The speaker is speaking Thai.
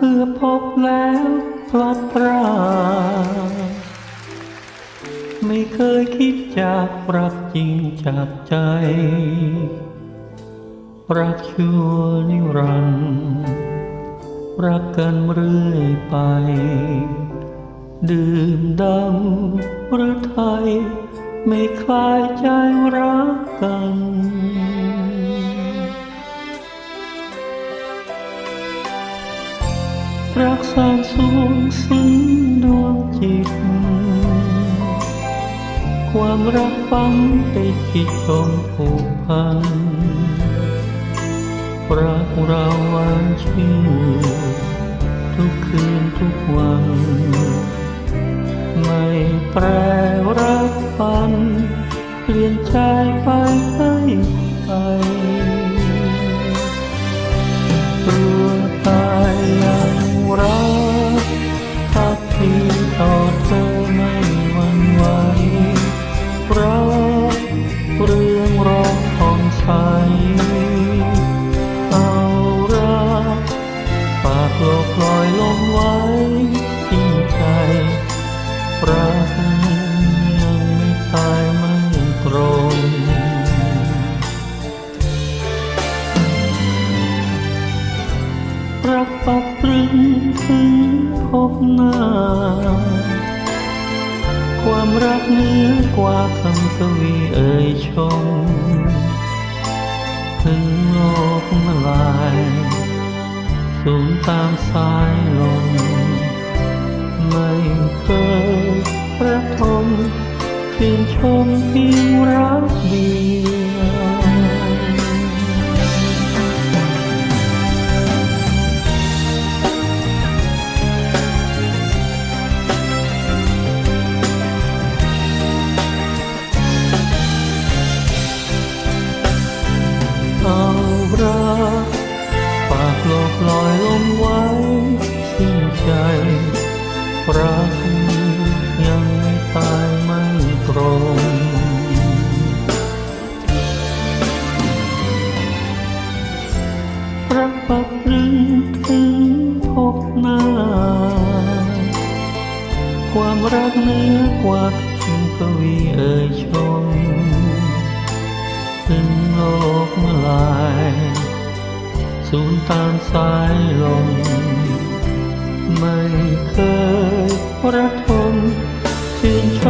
เพื่อพบแล้วพลัดพรากไม่เคยคิดจากรักจริงจากใจ รักชั่วนิรันดร์รักกันเรื่อยไป ดื่มดำหรือไทย ไม่คลายใจรักกัน รักสานสูงซึ้งดวงจิต ความรักฝังติดจิตจนผูกพัน รักเราหวานชื่อทุกคืนทุกวัน ไม่แปรรักปัน เปลี่ยนใจไปให้ากโลกลอยลมไว้จริงใจรักยังไม่ตายไม่ตรงรักปักตรึงถึงพบหน้า ความรักเหนือกว่าคำกวีเอ่ยชมถึงโลกมาลา สูงตามสายลมไม่เคยประทมชื่นชมเพียงรั ใจรักยังไม่ตายไม่ตรงรักปักรึงถึงพบหน้า ความรักเหนือกว่าคำกวีเอ่ยชมถึงโลกเมื่อลายสูญตามสายลม ไม่เคยระทมชื่นช